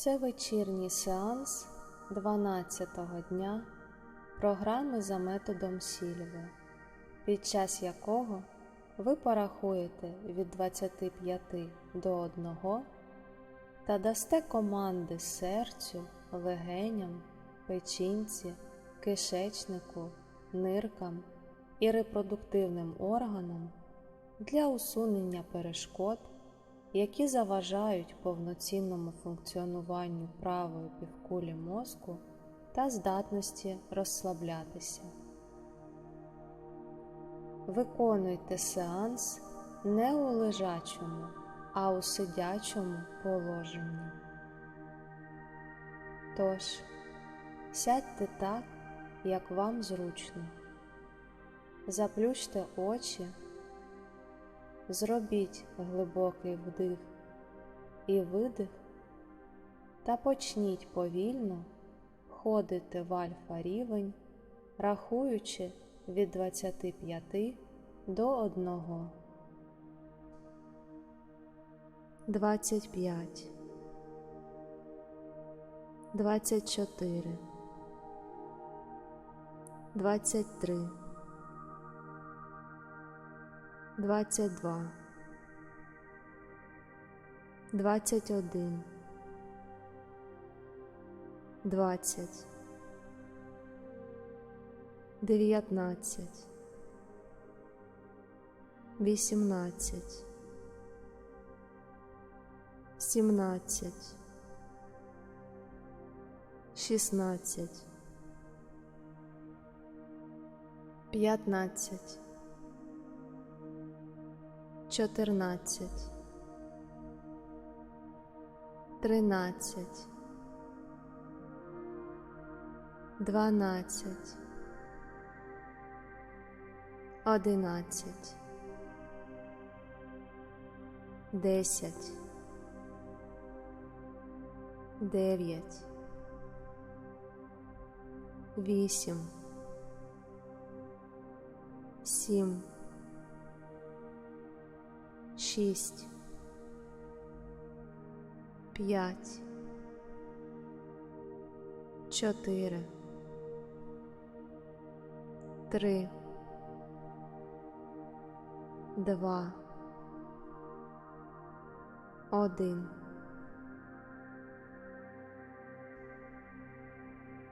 Це вечірній сеанс 12-го дня програми за методом Сільви, під час якого ви порахуєте від 25 до 1 та дасте команди серцю, легеням, печінці, кишечнику, ниркам і репродуктивним органам для усунення перешкод які заважають повноцінному функціонуванню правої півкулі мозку та здатності розслаблятися. Виконуйте сеанс не у лежачому, а у сидячому положенні. Тож, сядьте так, як вам зручно, заплющте очі. Зробіть глибокий вдих і видих та почніть повільно ходити в альфа рівень, рахуючи від 25 до 1. 25 24 23 двадцять два, двадцять один, двадцять, дев'ятнадцять, вісімнадцять, сімнадцять, шістнадцять, п'ятнадцять чотирнадцять, тринадцять, дванадцять, одинадцять, десять, дев'ять, вісім, сім шість, п'ять, чотири, три, два, один.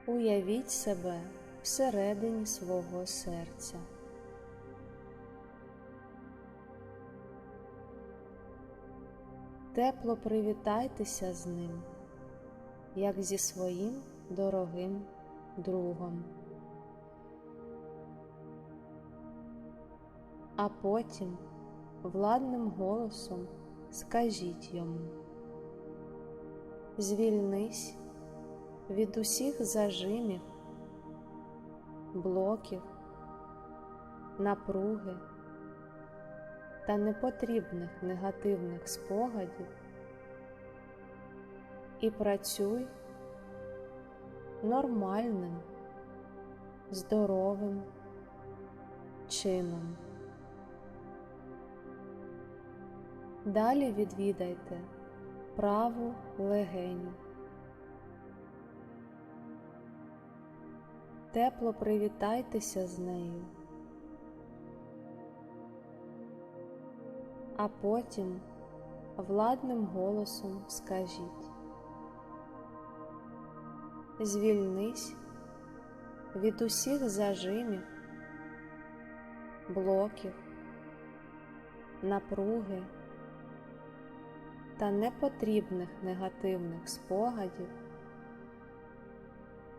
Уявіть себе всередині свого серця. Тепло привітайтеся з ним, як зі своїм дорогим другом. А потім владним голосом скажіть йому, звільнись від усіх зажимів, блоків, напруги та непотрібних негативних спогадів і працюй нормальним, здоровим чином. Далі відвідайте праву легеню. Тепло привітайтеся з нею. А потім владним голосом скажіть звільнись від усіх зажимів, блоків, напруги та непотрібних негативних спогадів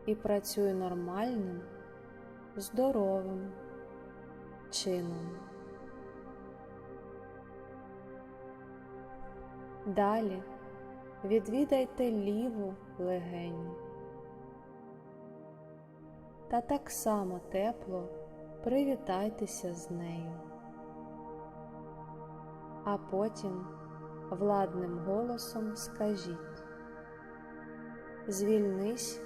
і працюй нормальним, здоровим чином. Далі. Відвідайте ліву легеню та так само тепло привітайтеся з нею, а потім владним голосом скажіть. Звільнись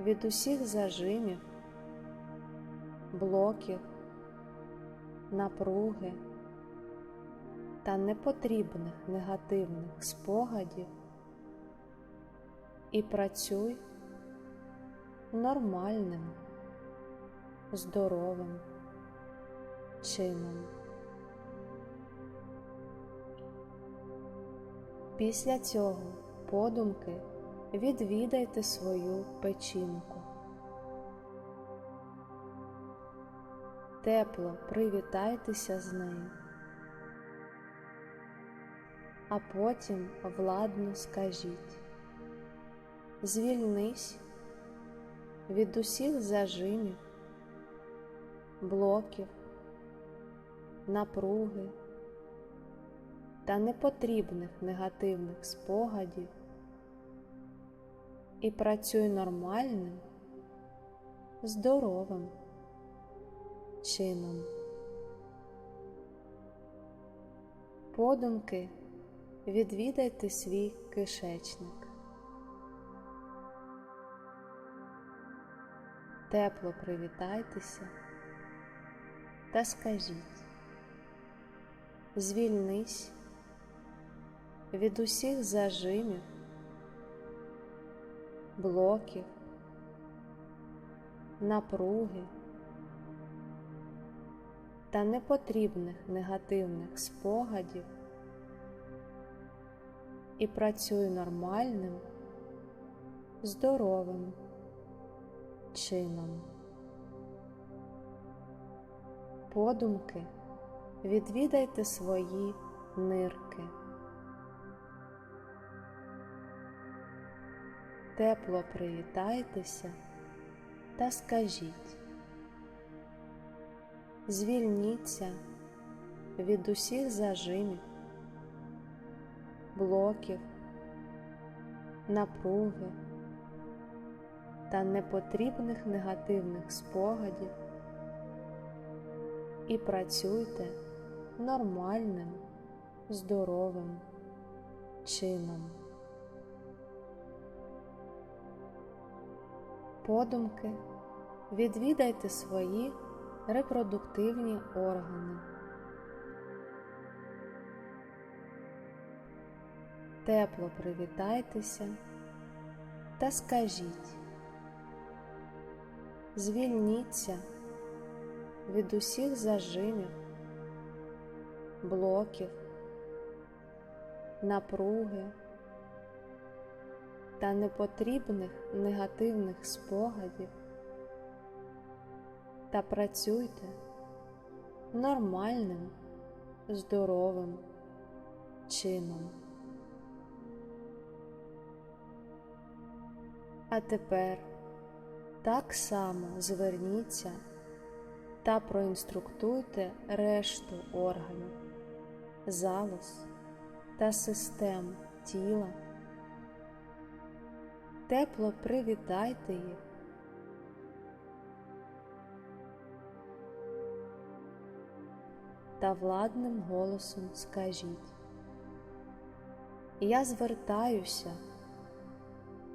від усіх зажимів, блоків, напруги та непотрібних негативних спогадів і працюй нормальним, здоровим чином. Після цього подумки відвідайте свою печінку. Тепло привітайтеся з нею, а потім владно скажіть звільнись від усіх зажимів, блоків, напруги та непотрібних негативних спогадів і працюй нормальним, здоровим чином. Подумки відвідайте свій кишечник. Тепло привітайтеся та скажіть звільнись від усіх зажимів, блоків, напруги та непотрібних негативних спогадів і працюй нормальним, здоровим чином. Подумки відвідайте свої нирки. Тепло привітайтеся та скажіть звільніться від усіх зажимів, блоків, напруги та непотрібних негативних спогадів і працюйте нормальним, здоровим чином. Подумки відвідайте свої репродуктивні органи. Тепло привітайтеся та скажіть звільніться від усіх зажимів, блоків, напруги та непотрібних негативних спогадів та працюйте нормальним, здоровим чином. А тепер так само зверніться та проінструктуйте решту органів, залоз та систем тіла. Тепло привітайте їх. Та владним голосом скажіть Я звертаюся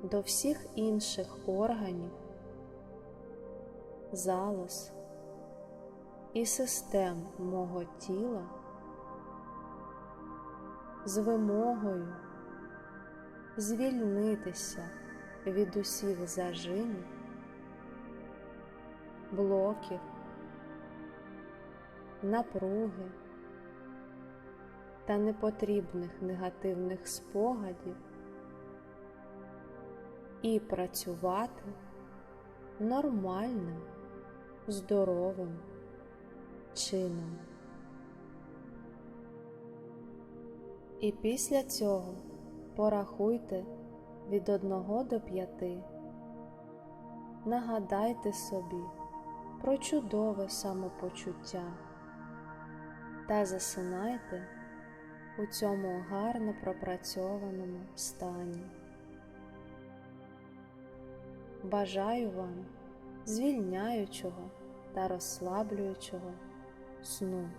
до всіх інших органів, залоз і систем мого тіла з вимогою звільнитися від усіх зажимів, блоків, напруги та непотрібних негативних спогадів і працювати нормальним, здоровим чином. І після цього порахуйте від одного до п'яти. Нагадайте собі про чудове самопочуття та засинайте у цьому гарно пропрацьованому стані. Бажаю вам звільняючого та розслаблюючого сну.